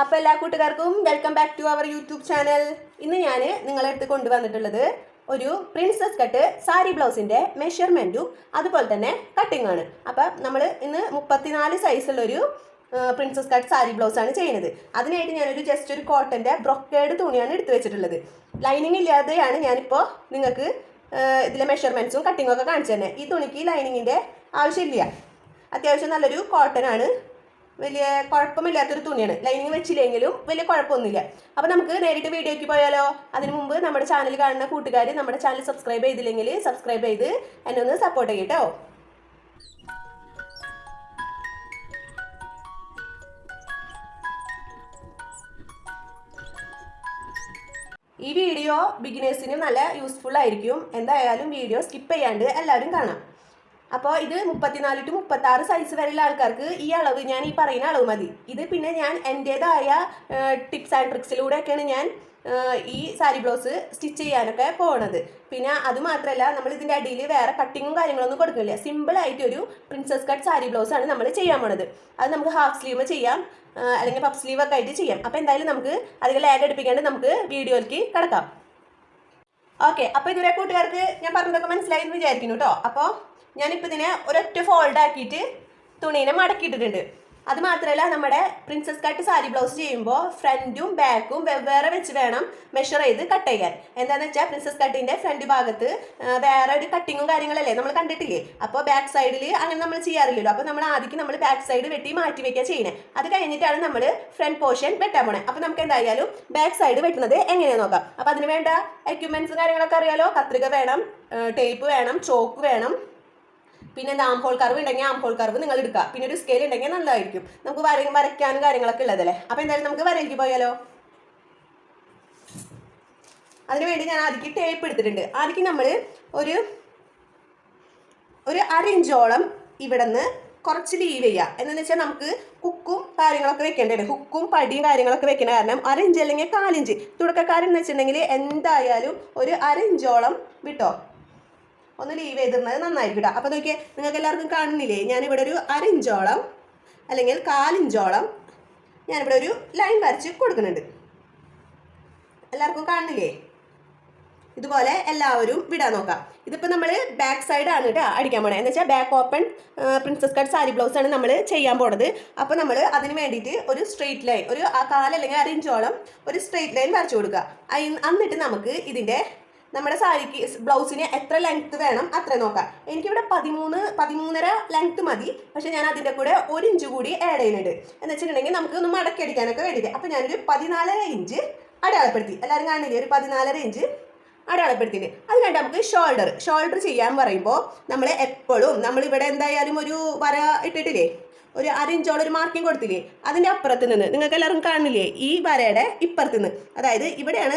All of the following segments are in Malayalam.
അപ്പോൾ എല്ലാ കൂട്ടുകാർക്കും welcome back to our YouTube channel ഇന്ന് ഞാൻ നിങ്ങളെ അടുത്ത് കൊണ്ടുവന്നിട്ടുള്ളത് ഒരു പ്രിൻസസ് കട്ട് സാരി ബ്ലൗസിന്റെ മെഷർമെന്റും അതുപോലെ തന്നെ കട്ടിംഗ് ആണ്. അപ്പം നമ്മൾ ഇന്ന് മുപ്പത്തിനാല് സൈസുള്ളൊരു പ്രിൻസസ് കട്ട് സാരി ബ്ലൗസ് ആണ് ചെയ്യുന്നത്. അതിനായിട്ട് ഞാനൊരു ജസ്റ്റ് ഒരു കോട്ടന്റെ ബ്രൊക്കേഡ് തുണിയാണ് എടുത്തു വെച്ചിട്ടുള്ളത്. ലൈനിങ് ഇല്ലാതെയാണ് ഞാനിപ്പോൾ നിങ്ങൾക്ക് ഇതിലെ മെഷർമെന്റ്സും കട്ടിങ്ങും ഒക്കെ കാണിച്ചു തന്നെ ഈ തുണിക്ക് ലൈനിങ്ങിന്റെ ആവശ്യമില്ല. അത്യാവശ്യം നല്ലൊരു കോട്ടൺ ആണ്. വലിയ കുഴപ്പമില്ലാത്തൊരു തുണിയാണ്. ലൈനിങ് വെച്ചില്ലെങ്കിലും വലിയ കുഴപ്പമൊന്നുമില്ല. അപ്പോൾ നമുക്ക് നേരിട്ട് വീഡിയോയ്ക്ക് പോയാലോ? അതിന് മുമ്പ് നമ്മുടെ ചാനൽ കാണുന്ന കൂട്ടുകാർ നമ്മുടെ ചാനൽ സബ്സ്ക്രൈബ് ചെയ്തില്ലെങ്കിൽ സബ്സ്ക്രൈബ് ചെയ്ത് എന്നെ ഒന്ന് സപ്പോർട്ട് ചെയ്യട്ടോ ഈ വീഡിയോ ബിഗിനേഴ്സിനും നല്ല യൂസ്ഫുൾ ആയിരിക്കും. എന്തായാലും വീഡിയോ സ്കിപ്പ് ചെയ്യാണ്ട് എല്ലാവരും കാണാം. അപ്പോൾ ഇത് മുപ്പത്തിനാല് ടു മുപ്പത്തി ആറ് സൈസ് വരെയുള്ള ആൾക്കാർക്ക് ഈ അളവ് ഞാൻ ഈ പറയുന്ന അളവ് മതി. ഇത് പിന്നെ ഞാൻ എന്റേതായ ടിപ്സ് ആൻഡ് ട്രിക്സിലൂടെയൊക്കെയാണ് ഞാൻ ഈ സാരി ബ്ലൗസ് സ്റ്റിച്ച് ചെയ്യാനൊക്കെ പോണത്. പിന്നെ അത് മാത്രമല്ല നമ്മൾ ഇതിന്റെ അടിയിൽ വേറെ കട്ടിങ്ങും കാര്യങ്ങളൊന്നും കൊടുക്കില്ല സിമ്പിൾ ആയിട്ട് ഒരു പ്രിൻസസ് കട്ട് സാരി ബ്ലൗസ് ആണ് നമ്മൾ ചെയ്യാൻ പോണത്. അത് നമുക്ക് ഹാഫ് സ്ലീവ് ചെയ്യാം അല്ലെങ്കിൽ പഫ് സ്ലീവ് ഒക്കെ ആയിട്ട് ചെയ്യാം. അപ്പോൾ എന്തായാലും നമുക്ക് അധികം ലാഗ് അടുപ്പിക്കാണ്ട് നമുക്ക് വീഡിയോയിലേക്ക് കിടക്കാം. ഓക്കെ അപ്പോൾ ഇതുവരെ കൂട്ടുകാർക്ക് ഞാൻ പറഞ്ഞതൊക്കെ മനസ്സിലായി എന്ന് വിചാരിക്കുന്നു കേട്ടോ അപ്പോൾ ഞാനിപ്പോൾ ഇതിനെ ഒരൊറ്റ ഫോൾഡ് ആക്കിയിട്ട് തുണീനെ മടക്കിയിട്ടിട്ടുണ്ട്. അത് മാത്രമല്ല നമ്മുടെ പ്രിൻസസ് കട്ട് സാരി ബ്ലൗസ് ചെയ്യുമ്പോൾ ഫ്രണ്ടും ബാക്കും വെവ്വേറെ വെച്ച് വേണം മെഷർ ചെയ്ത് കട്ട് ചെയ്യാൻ. എന്താണെന്ന് വെച്ചാൽ പ്രിൻസസ് കട്ടിന്റെ ഫ്രണ്ട് ഭാഗത്ത് വേറെ ഒരു കട്ടിങ്ങും കാര്യങ്ങളല്ലേ നമ്മൾ കണ്ടിട്ടില്ലേ? അപ്പോൾ ബാക്ക് സൈഡിൽ അങ്ങനെ നമ്മൾ ചെയ്യാറില്ലല്ലോ. അപ്പോൾ നമ്മൾ ആദ്യം നമ്മൾ ബാക്ക് സൈഡ് വെട്ടി മാറ്റി വെക്കുക ചെയ്യുന്നത് അത് കഴിഞ്ഞിട്ടാണ് നമ്മൾ ഫ്രണ്ട് പോർഷൻ വെട്ടാൻ പോണേ. അപ്പോൾ നമുക്ക് എന്തായാലും ബാക്ക് സൈഡ് വെട്ടുന്നത് എങ്ങനെയാണ് നോക്കാം. അപ്പോൾ അതിന് വേണ്ട എക്യുപ്മെന്റ്സ് കാര്യങ്ങളൊക്കെ അറിയാലോ. കത്രിക വേണം ടേപ്പ് വേണം ചോക്ക് വേണം പിന്നെ എന്താ ആംഹോൾ കർവ് ഉണ്ടെങ്കിൽ ആംഹോൾ കർവ് നിങ്ങൾ എടുക്കുക. പിന്നെ ഒരു സ്കെയിൽ ഉണ്ടെങ്കിൽ നല്ലതായിരിക്കും. നമുക്ക് വര വരയ്ക്കാനും കാര്യങ്ങളൊക്കെ ഉള്ളതല്ലേ? അപ്പോൾ എന്തായാലും നമുക്ക് വരയ്ക്ക് പോയാലോ? അതിനുവേണ്ടി ഞാൻ ആദ്യം ടേപ്പ് എടുത്തിട്ടുണ്ട്. ആദ്യം നമ്മൾ ഒരു ഒരു അരഞ്ചോളം ഇവിടെ നിന്ന് കുറച്ച് ലീവ് ചെയ്യുക. എന്നു വെച്ചാൽ നമുക്ക് കുക്കും കാര്യങ്ങളൊക്കെ വെക്കേണ്ടത് ഹുക്കും പടിയും കാര്യങ്ങളൊക്കെ വെക്കണ കാരണം അരഞ്ച് അല്ലെങ്കിൽ കാലിഞ്ച്. തുടക്കക്കാരെന്ന് വെച്ചിട്ടുണ്ടെങ്കിൽ എന്തായാലും ഒരു അരഞ്ചോളം വിട്ടോ? ഒന്ന് ലീവ് ചെയ്തിരുന്നത് നന്നായിരിക്കും കേട്ടോ അപ്പോൾ നോക്കിയാൽ നിങ്ങൾക്ക് എല്ലാവർക്കും കാണുന്നില്ലേ? ഞാനിവിടെ ഒരു അരഞ്ചോളം അല്ലെങ്കിൽ കാലിഞ്ചോളം ഞാനിവിടെ ഒരു ലൈൻ വരച്ച് കൊടുക്കുന്നുണ്ട്. എല്ലാവർക്കും കാണുന്നില്ലേ? ഇതുപോലെ എല്ലാവരും വിടാൻ നോക്കാം. ഇതിപ്പോൾ നമ്മൾ ബാക്ക് സൈഡാണ് കേട്ടോ അടിക്കാൻ പോണേ. എന്ന് വെച്ചാൽ back open princess cut sari blouse ആണ് നമ്മൾ ചെയ്യാൻ പോണത്. അപ്പോൾ നമ്മൾ അതിന് വേണ്ടിയിട്ട് ഒരു സ്ട്രെയിറ്റ് ലൈൻ ഒരു ആ കാൽ അല്ലെങ്കിൽ അര ഇഞ്ചോളം ഒരു സ്ട്രെയിറ്റ് ലൈൻ വരച്ചു കൊടുക്കുക. എന്നിട്ട് നമുക്ക് ഇതിന്റെ നമ്മുടെ സാരിക്ക് ബ്ലൗസിന് എത്ര ലെങ്ത് വേണം അത്ര നോക്കാം. എനിക്കിവിടെ പതിമൂന്ന് പതിമൂന്നര ലെങ്ത് മതി. പക്ഷെ ഞാൻ അതിന്റെ കൂടെ ഒരു ഇഞ്ച് കൂടി ആഡ് ചെയ്യുന്നുണ്ട്. എന്ന് വെച്ചിട്ടുണ്ടെങ്കിൽ നമുക്ക് ഒന്ന് മടക്കി അടിക്കാനൊക്കെ വേണ്ടിയിട്ട്. അപ്പോൾ ഞാനൊരു പതിനാലര ഇഞ്ച് അടയാളപ്പെടുത്തി. എല്ലാവരും കാണില്ലേ? ഒരു പതിനാലര ഇഞ്ച് അടയാളപ്പെടുത്തിയിട്ട് അത് കഴിഞ്ഞ് നമുക്ക് ഷോൾഡർ ഷോൾഡർ ചെയ്യാൻ പറയുമ്പോൾ നമ്മൾ എപ്പോഴും നമ്മളിവിടെ എന്തായാലും ഒരു വര ഇട്ടിട്ടില്ലേ? ഒരു അരഞ്ചോളം ഒരു മാർക്കിംഗ് കൊടുത്തില്ലേ? അതിന്റെ അപ്പുറത്ത് നിന്ന്. നിങ്ങൾക്ക് എല്ലാവരും കാണുന്നില്ലേ? ഈ വരയുടെ ഇപ്പുറത്ത് നിന്ന് അതായത് ഇവിടെയാണ്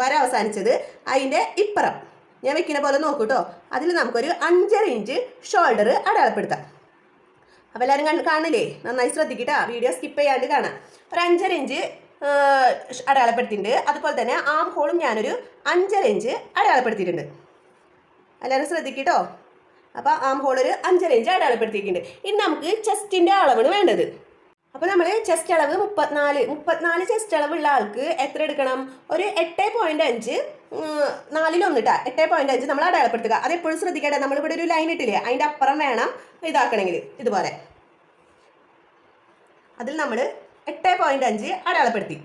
വര അവസാനിച്ചത്. അതിന്റെ ഇപ്പുറം. ഞാൻ വെക്കുന്ന പോലെ നോക്കൂ കേട്ടോ അതിൽ നമുക്കൊരു അഞ്ചര ഇഞ്ച് ഷോൾഡർ അടയാളപ്പെടുത്താം. അപ്പോൾ എല്ലാവരും കണ്ട് കാണില്ലേ നന്നായി ശ്രദ്ധിക്കട്ടാ. വീഡിയോ സ്കിപ്പ് ചെയ്യാണ്ട് കാണാം. ഒരു അഞ്ചര ഇഞ്ച് അടയാളപ്പെടുത്തിയിട്ടുണ്ട്. അതുപോലെ തന്നെ ആം ഹോളും ഞാനൊരു അഞ്ചര ഇഞ്ച് അടയാളപ്പെടുത്തിയിട്ടുണ്ട്. എല്ലാവരും ശ്രദ്ധിക്കട്ടോ? അപ്പോൾ ആം ഹോൾ ഒരു അഞ്ചര ഇഞ്ച് അടയാളപ്പെടുത്തിയിട്ടുണ്ട്. ഇനി നമുക്ക് ചെസ്റ്റിന്റെ അളവാണ് വേണ്ടത്. അപ്പോൾ നമ്മൾ ചെസ്റ്റ് അളവ് മുപ്പത്തിനാല് മുപ്പത്തിനാല് ചെസ്റ്റ് അളവുള്ള ആൾക്ക് എത്ര എടുക്കണം? ഒരു എട്ട് പോയിന്റ് അഞ്ച് നാലിലൊന്നിട്ടാ എട്ട് പോയിന്റ് അഞ്ച് നമ്മൾ അടയാളപ്പെടുത്തുക. അത് എപ്പോഴും ശ്രദ്ധിക്കട്ടെ നമ്മളിവിടെ ഒരു ലൈൻ ഇട്ടില്ലേ? അതിന്റെ അപ്പുറം വേണം ഇതാക്കണമെങ്കിൽ. ഇതുപോലെ. അതിൽ നമ്മൾ എട്ട് പോയിന്റ് അഞ്ച് അടയാളപ്പെടുത്തി.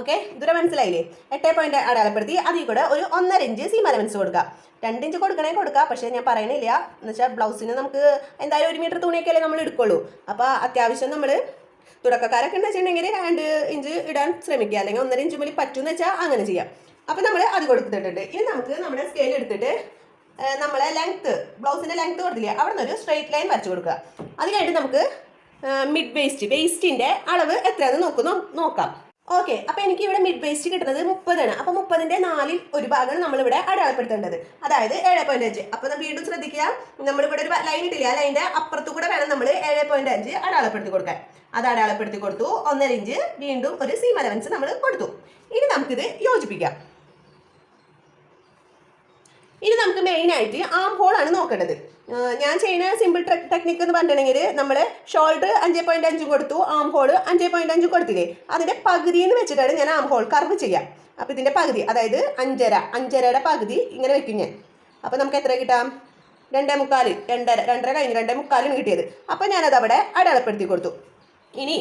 ഓക്കെ ഇതുവരെ മനസ്സിലായില്ലേ? എട്ട് പോയിന്റ് അടയാളപ്പെടുത്തി. അതിൽ കൂടെ ഒരു ഒന്നര ഇഞ്ച് സീം അലവൻസ് കൊടുക്കുക. രണ്ട് ഇഞ്ച് കൊടുക്കണേ കൊടുക്കുക. പക്ഷേ ഞാൻ പറയണില്ല. എന്ന് വെച്ചാൽ ബ്ലൗസിന് നമുക്ക് എന്തായാലും ഒരു മീറ്റർ തുണിയൊക്കെ അല്ലേ നമ്മൾ എടുക്കുള്ളൂ. അപ്പോൾ അത്യാവശ്യം നമ്മൾ തുടക്കക്കാരൊക്കെ എന്ന് വെച്ചിട്ടുണ്ടെങ്കിൽ രണ്ട് ഇഞ്ച് ഇടാൻ ശ്രമിക്കുക. അല്ലെങ്കിൽ ഒന്നര ഇഞ്ച് മുകളിൽ പറ്റുമെന്ന് വെച്ചാൽ അങ്ങനെ ചെയ്യാം. അപ്പോൾ നമ്മൾ അത് കൊടുത്തിട്ടുണ്ട്. ഇനി നമുക്ക് നമ്മുടെ സ്കെയിൽ എടുത്തിട്ട് നമ്മളെ ലെങ്ത്ത് ബ്ലൗസിന്റെ ലെങ്ത്ത് കൊടുത്തില്ലേ? അവിടെ നിന്ന് ഒരു സ്ട്രെയിറ്റ് ലൈൻ വരച്ച് കൊടുക്കുക. അത് കഴിഞ്ഞിട്ട് നമുക്ക് മിഡ് വേസ്റ്റ് വേസ്റ്റിന്റെ അളവ് എത്രയാണെന്ന് നോക്കുന്നു നോക്കാം. ഓക്കെ അപ്പോൾ എനിക്ക് ഇവിടെ മിഡ് വേസ്റ്റ് കിട്ടുന്നത് മുപ്പതാണ്. അപ്പോൾ മുപ്പതിന്റെ നാലിൽ ഒരു ഭാഗമാണ് നമ്മളിവിടെ അടയാളപ്പെടുത്തേണ്ടത്. അതായത് ഏഴ് പോയിന്റ് അഞ്ച്. അപ്പോൾ വീണ്ടും ശ്രദ്ധിക്കുക. നമ്മളിവിടെ ഒരു ലൈൻ ഇട്ടില്ല? ആ ലൈന്റെ അപ്പുറത്തു കൂടെ വേണം നമ്മൾ ഏഴ് പോയിന്റ് അഞ്ച് അടയാളപ്പെടുത്തി കൊടുക്കാൻ. അത് അടയാളപ്പെടുത്തി കൊടുത്തു. ഒന്നര ഇഞ്ച് വീണ്ടും ഒരു സീം അലവൻസ് നമ്മൾ കൊടുത്തു. ഇനി നമുക്കിത് യോജിപ്പിക്കാം. ഇനി നമുക്ക് മെയിനായിട്ട് ആം ഹോൾ ആണ് നോക്കേണ്ടത്. ഞാൻ ചെയ്യുന്ന സിമ്പിൾ ടെക്നിക്ക് എന്ന് പറഞ്ഞിട്ടുണ്ടെങ്കിൽ നമ്മൾ ഷോൾഡർ അഞ്ച് പോയിന്റ് അഞ്ചും കൊടുത്തു ആം ഹോൾ അഞ്ച് പോയിന്റ് അഞ്ചും കൊടുത്തില്ലേ? അതിന്റെ പകുതി എന്ന് വെച്ചിട്ടാണ് ഞാൻ ആം ഹോൾ കർവ് ചെയ്യാം. അപ്പോൾ ഇതിന്റെ പകുതി അതായത് അഞ്ചര അഞ്ചരയുടെ പകുതി ഇങ്ങനെ വെക്കും ഞാൻ. അപ്പോൾ നമുക്ക് എത്ര കിട്ടാം? രണ്ടേ മുക്കാൽ രണ്ടര രണ്ടര കഴിഞ്ഞ് രണ്ടേ മുക്കാലും കിട്ടിയത്. അപ്പോൾ ഞാനത് അവിടെ അടയാളപ്പെടുത്തി കൊടുത്തു. ഇനി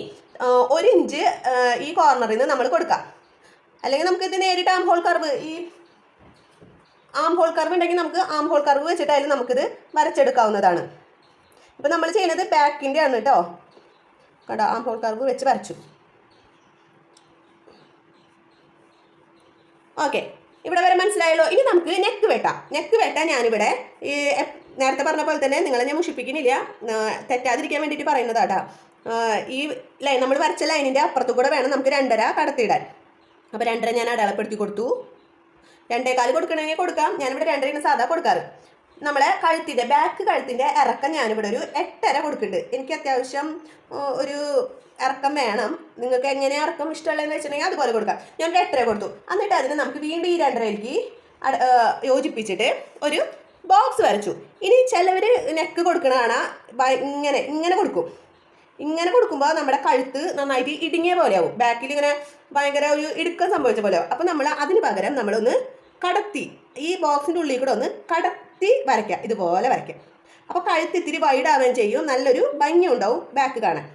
ഒരു ഇഞ്ച് ഈ കോർണറിൽ നിന്ന് നമ്മൾ കൊടുക്കാം. അല്ലെങ്കിൽ നമുക്ക് ഇത് നേരിട്ട് ആം ഹോൾ കർവ് ഈ ആം ഹോൾ കർവ് ഉണ്ടെങ്കിൽ നമുക്ക് ആം ഹോൾ കർവ് വെച്ചിട്ട് അതിൽ നമുക്കിത് വരച്ചെടുക്കാവുന്നതാണ്. ഇപ്പം നമ്മൾ ചെയ്യുന്നത് ബാക്കിന്റെ ആണ് കേട്ടോ കേട്ടോ ആം ഹോൾ കർവ് വെച്ച് വരച്ചു. ഓക്കെ. ഇവിടെ വരെ മനസ്സിലായല്ലോ? ഇനി നമുക്ക് നെക്ക് വെട്ടാം. നെക്ക് വെട്ടാൻ ഞാനിവിടെ ഈ നേരത്തെ പറഞ്ഞ പോലെ തന്നെ നിങ്ങളെ ഞാൻ മുഷിപ്പിക്കുന്നില്ല. തെറ്റാതിരിക്കാൻ വേണ്ടിയിട്ട് പറയുന്നതാട്ടാ. ഈ ലൈൻ നമ്മൾ വരച്ച ലൈനിന്റെ അപ്പുറത്തു കൂടെ വേണം നമുക്ക് രണ്ടര കടത്തിയിടാൻ. അപ്പോൾ രണ്ടര ഞാൻ അടയാളപ്പെടുത്തി കൊടുത്തു. രണ്ടേകാൽ കൊടുക്കണമെങ്കിൽ കൊടുക്കാം. ഞാനിവിടെ രണ്ടരയാണ് സാധാ കൊടുക്കാറ്. നമ്മളെ കഴുത്തിന്റെ ബാക്ക് കഴുത്തിന്റെ ഇറക്കം ഞാനിവിടെ ഒരു എട്ടര കൊടുക്കുന്നുണ്ട്. എനിക്ക് അത്യാവശ്യം ഒരു ഇറക്കം വേണം. നിങ്ങൾക്ക് എങ്ങനെ ഇറക്കം ഇഷ്ടമുള്ളതെന്ന് വെച്ചിട്ടുണ്ടെങ്കിൽ അതുപോലെ കൊടുക്കാം. ഞാൻ ഒരു എട്ടര കൊടുത്തു. എന്നിട്ട് അതിന് നമുക്ക് വീണ്ടും ഈ രണ്ടരയിലേക്ക് യോജിപ്പിച്ചിട്ട് ഒരു ബോക്സ് വരച്ചു. ഇനി ചിലവർ നെക്ക് കൊടുക്കണതാണ് ഇങ്ങനെ ഇങ്ങനെ കൊടുക്കും. ഇങ്ങനെ കൊടുക്കുമ്പോൾ നമ്മുടെ കഴുത്ത് നന്നായിട്ട് ഇടുങ്ങിയ പോലെയാവും. ബാക്കിൽ ഇങ്ങനെ ഭയങ്കര ഒരു ഇടുക്കം സംഭവിച്ച പോലെയാവും. അപ്പം നമ്മൾ അതിന് പകരം നമ്മളൊന്ന് കടത്തി. ഈ ബോക്സിന്റെ ഉള്ളിൽ കൂടെ ഒന്ന് കടത്തി വരയ്ക്കുക. ഇതുപോലെ വരയ്ക്കുക. അപ്പോൾ കഴുത്ത് ഇത്തിരി വൈഡ് ആവുകയും ചെയ്യും. നല്ലൊരു ഭംഗി ഉണ്ടാവും ബാക്ക് കാണാൻ.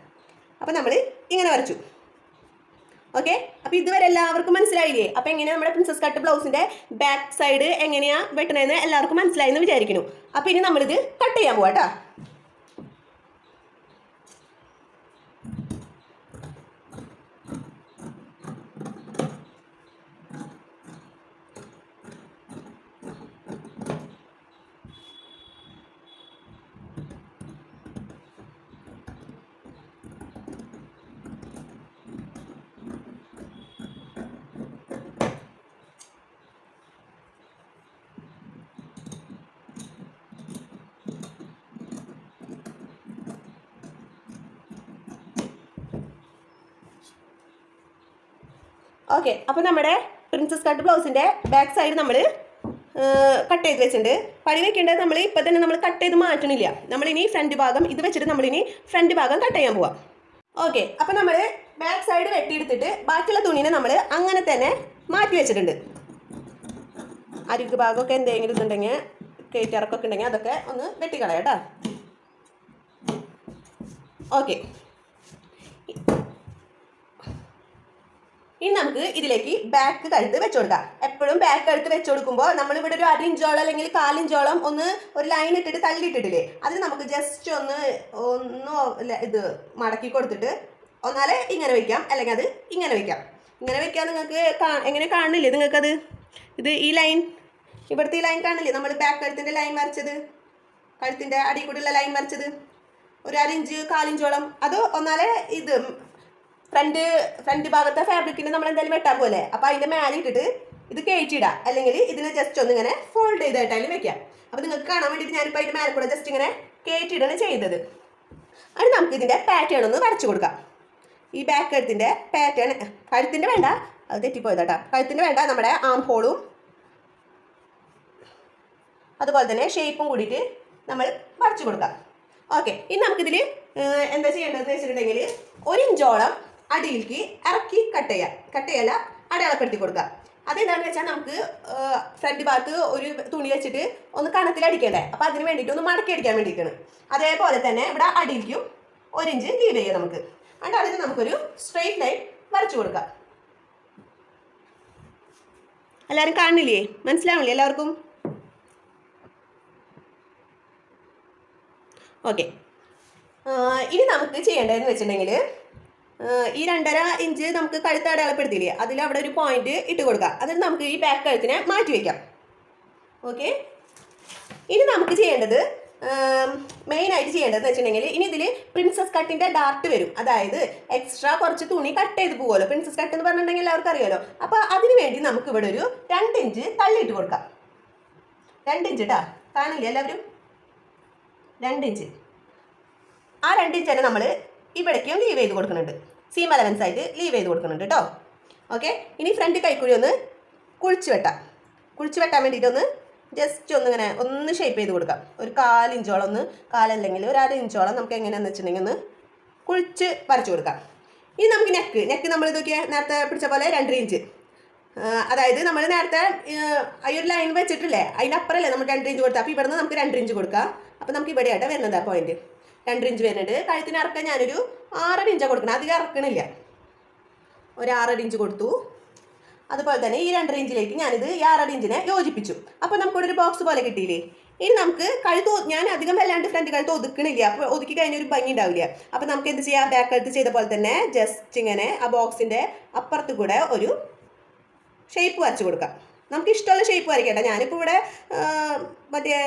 അപ്പോൾ നമ്മൾ ഇങ്ങനെ വരച്ചു. ഓക്കെ അപ്പോൾ ഇതുവരെ എല്ലാവർക്കും മനസ്സിലായില്ലേ? അപ്പോൾ എങ്ങനെയാണ് നമ്മുടെ പ്രിൻസസ് കട്ട് ബ്ലൗസിന്റെ ബാക്ക് സൈഡ് എങ്ങനെയാണ് വെട്ടണതെന്ന് എല്ലാവർക്കും മനസ്സിലായി എന്ന് വിചാരിക്കുന്നു. അപ്പോൾ ഇനി നമ്മളിത് കട്ട് ചെയ്യാൻ പോവാം കേട്ടോ ഓക്കെ അപ്പോൾ നമ്മുടെ പ്രിൻസസ് കട്ട് ബ്ലൗസിന്റെ ബാക്ക് സൈഡ് നമ്മൾ കട്ട് ചെയ്ത് വെച്ചിട്ടുണ്ട്. പണി വെക്കേണ്ടത് നമ്മൾ ഇപ്പം തന്നെ നമ്മൾ കട്ട് ചെയ്ത് മാറ്റണില്ല. നമ്മളിനി ഫ്രണ്ട് ഭാഗം ഇത് വെച്ചിട്ട് നമ്മളിനി ഫ്രണ്ട് ഭാഗം കട്ട് ചെയ്യാൻ പോവാം. ഓക്കെ അപ്പോൾ നമ്മൾ ബാക്ക് സൈഡ് വെട്ടിയെടുത്തിട്ട് ബാക്കിയുള്ള തുണീനെ നമ്മൾ അങ്ങനെ തന്നെ മാറ്റി വെച്ചിട്ടുണ്ട്. അരിക്ക് ഭാഗമൊക്കെ എന്തെങ്കിലും ഇതുണ്ടെങ്കിൽ കയറ്റിറക്കൊക്കെ ഉണ്ടെങ്കിൽ അതൊക്കെ ഒന്ന് വെട്ടിക്കളയാം കേട്ടോ. ഓക്കെ ഇനി നമുക്ക് ഇതിലേക്ക് ബാക്ക് കഴുത്ത് വെച്ചു കൊടുക്കാം. എപ്പോഴും ബാക്ക് കഴുത്ത് വെച്ച് കൊടുക്കുമ്പോൾ നമ്മൾ ഇവിടെ ഒരു അരിഞ്ചോളം അല്ലെങ്കിൽ കാലിഞ്ചോളം ഒന്ന് ഒരു ലൈൻ ഇട്ടിട്ട് തള്ളിയിട്ടിട്ടില്ലേ അതിന് നമുക്ക് ജസ്റ്റ് ഒന്ന് ഒന്ന് ഇത് മടക്കി കൊടുത്തിട്ട് ഒന്നാലെ ഇങ്ങനെ വെക്കാം. അല്ലെങ്കിൽ അത് ഇങ്ങനെ വെക്കാം. ഇങ്ങനെ വെക്കാൻ നിങ്ങൾക്ക് എങ്ങനെ കാണില്ലേ നിങ്ങൾക്കത്? ഇത് ഈ ലൈൻ ഇവിടുത്തെ ഈ ലൈൻ കാണില്ലേ നമ്മൾ ബാക്ക് കഴുത്തിന്റെ ലൈൻ വരച്ചത്. കഴുത്തിന്റെ അടിയിൽ കൂടെയുള്ള ലൈൻ വരച്ചത്. ഒരു അരിഞ്ച് കാലിഞ്ചോളം അത് ഒന്നാലെ ഇത് ഫ്രണ്ട് ഫ്രണ്ട് ഭാഗത്തെ ഫാബ്രിക്കിന് നമ്മൾ എന്തായാലും വെട്ടാൻ പോലെ അപ്പോൾ അതിന്റെ മേലെ ഇട്ടിട്ട് ഇത് കയറ്റിയിടാം. അല്ലെങ്കിൽ ഇതിനെ ജസ്റ്റ് ഒന്ന് ഇങ്ങനെ ഫോൾഡ് ചെയ്തായിട്ടായാലും വെക്കാം. അപ്പോൾ നിങ്ങൾക്ക് കാണാൻ വേണ്ടിയിട്ട് ഞാനിപ്പോൾ അതിന്റെ മേലെ കൂടെ ജസ്റ്റ് ഇങ്ങനെ കയറ്റിയിടാണ് ചെയ്തത്. അത് നമുക്ക് ഇതിന്റെ പാറ്റേൺ ഒന്ന് വരച്ചു കൊടുക്കാം. ഈ ബാക്ക് കഴുത്തിന്റെ പാറ്റേൺ കഴുത്തിന്റെ വേണ്ട അത് തെറ്റിപ്പോയതാട്ടാ കഴുത്തിന്റെ വേണ്ട നമ്മുടെ ആം ഹോളും അതുപോലെ തന്നെ ഷേപ്പും കൂടിയിട്ട് നമ്മൾ വരച്ചു കൊടുക്കാം. ഓക്കെ ഇനി നമുക്കിതിൽ എന്താ ചെയ്യേണ്ടതെന്ന് വെച്ചിട്ടുണ്ടെങ്കിൽ ഒരു ഇഞ്ചോളം അടിയിലേക്ക് ഇറക്കി കട്ട് ചെയ്യാം കട്ട് ചെയ്യല അടയാളപ്പെടുത്തി കൊടുക്കുക. അതെന്താണെന്ന് വെച്ചാൽ നമുക്ക് ഫ്രണ്ട് ഭാഗത്ത് ഒരു തുണി വെച്ചിട്ട് ഒന്ന് കണത്തിൽ അടിക്കണ്ടേ? അപ്പോൾ അതിന് വേണ്ടിയിട്ട് ഒന്ന് മടക്കി അടിക്കാൻ വേണ്ടിയിട്ടാണ്. അതേപോലെ തന്നെ ഇവിടെ അടിയിലേക്കും ഒരു ഇഞ്ച് ലീവ് ചെയ്യാം നമുക്ക്. എന്നിട്ട് അതിന് നമുക്കൊരു സ്ട്രെയിറ്റ് ലൈൻ വരച്ചു കൊടുക്കാം. എല്ലാവരും കാണില്ലേ? മനസ്സിലാവില്ലേ എല്ലാവർക്കും? ഓക്കെ. ഇനി നമുക്ക് ചെയ്യേണ്ടതെന്ന് വെച്ചിട്ടുണ്ടെങ്കിൽ ഈ രണ്ടര ഇഞ്ച് നമുക്ക് കഴുത്ത് അടയാളപ്പെടുത്തിയില്ലേ? അതിൽ അവിടെ ഒരു പോയിന്റ് ഇട്ട് കൊടുക്കാം അതിൽ നമുക്ക് ഈ ബാക്ക് കഴുത്തിനെ മാറ്റി വയ്ക്കാം ഓക്കെ ഇനി നമുക്ക് ചെയ്യേണ്ടത് മെയിൻ ആയിട്ട് ചെയ്യേണ്ടതെന്ന് വെച്ചിട്ടുണ്ടെങ്കിൽ ഇനി ഇതിൽ പ്രിൻസസ് കട്ടിന്റെ ഡാർട്ട് വരും. അതായത് എക്സ്ട്രാ കുറച്ച് തുണി കട്ട് ചെയ്ത് പോകുമല്ലോ പ്രിൻസസ് കട്ട് എന്ന് പറഞ്ഞിട്ടുണ്ടെങ്കിൽ എല്ലാവർക്കും അറിയാമല്ലോ അപ്പോൾ അതിന് വേണ്ടി നമുക്ക് ഇവിടെ ഒരു രണ്ട് ഇഞ്ച് തള്ളിയിട്ട് കൊടുക്കാം. രണ്ട് ഇഞ്ച് കേട്ടോ കാണില്ല എല്ലാവരും? രണ്ട് ഇഞ്ച്. ആ രണ്ട് ഇഞ്ച് തന്നെ നമ്മൾ ഇവിടേക്കും ലീവ് ചെയ്ത് കൊടുക്കുന്നുണ്ട്. സീം അലവൻസ് ആയിട്ട് ലീവ് ചെയ്ത് കൊടുക്കുന്നുണ്ട് കേട്ടോ ഓക്കെ ഇനി ഫ്രണ്ട് കൈക്കുഴി ഒന്ന് കുഴിച്ച് വെട്ടാം. കുഴിച്ച് വെട്ടാൻ വേണ്ടിയിട്ടൊന്ന് ജസ്റ്റ് ഒന്ന് ഇങ്ങനെ ഒന്ന് ഷേപ്പ് ചെയ്ത് കൊടുക്കാം. ഒരു കാലിഞ്ചോളം ഒന്ന് കാലല്ലെങ്കിൽ ഒരു അര ഇഞ്ചോളം നമുക്ക് എങ്ങനെയാണെന്ന് വെച്ചിട്ടുണ്ടെങ്കിൽ ഒന്ന് കുഴിച്ച് വരച്ചു കൊടുക്കാം. ഇനി നമുക്ക് നെക്ക് നെക്ക് നമ്മൾ ഇതൊക്കെ നേരത്തെ പിടിച്ച പോലെ രണ്ടര ഇഞ്ച്. അതായത് നമ്മൾ നേരത്തെ ഈ ഒരു ലൈൻ വെച്ചിട്ടില്ലേ അതിനപ്പുറമല്ലേ നമ്മൾ രണ്ടര ഇഞ്ച് കൊടുത്താൽ അപ്പോൾ ഇവിടുന്ന് നമുക്ക് രണ്ടര ഇഞ്ച് കൊടുക്കാം. അപ്പോൾ നമുക്ക് ഇവിടെയായിട്ട് വരുന്നത് ആ പോയിന്റ് രണ്ടര ഇഞ്ച് വരുന്നുണ്ട്. കഴുത്തിന് ഇറക്കാൻ ഞാനൊരു ആറര ഇഞ്ചാണ് കൊടുക്കണം. അധികം ഇറക്കണില്ല. ഒരു ആറര ഇഞ്ച് കൊടുത്തു. അതുപോലെ തന്നെ ഈ രണ്ടര ഇഞ്ചിലേക്ക് ഞാനിത് ഈ ആറര ഇഞ്ചിനെ യോജിപ്പിച്ചു. അപ്പോൾ നമുക്കിവിടെ ഒരു ബോക്സ് പോലെ കിട്ടിയില്ലേ? ഇനി നമുക്ക് കഴുത്ത് ഞാൻ അധികം വല്ലാണ്ട് ഫ്രണ്ട് കഴുത്ത് ഒതുക്കണില്ല. അപ്പോൾ ഒതുക്കി കഴിഞ്ഞ ഒരു ഭംഗി ഉണ്ടാവില്ല. അപ്പോൾ നമുക്ക് എന്ത് ചെയ്യാം? ബാക്ക് കഴുത്ത് ചെയ്ത പോലെ തന്നെ ജസ്റ്റ് ഇങ്ങനെ ആ ബോക്സിന്റെ അപ്പുറത്ത് കൂടെ ഒരു ഷേപ്പ് വരച്ച് കൊടുക്കാം. നമുക്ക് ഇഷ്ടമുള്ള ഷേപ്പ് വരയ്ക്കട്ടെ ഞാനിപ്പോൾ ഇവിടെ മറ്റേ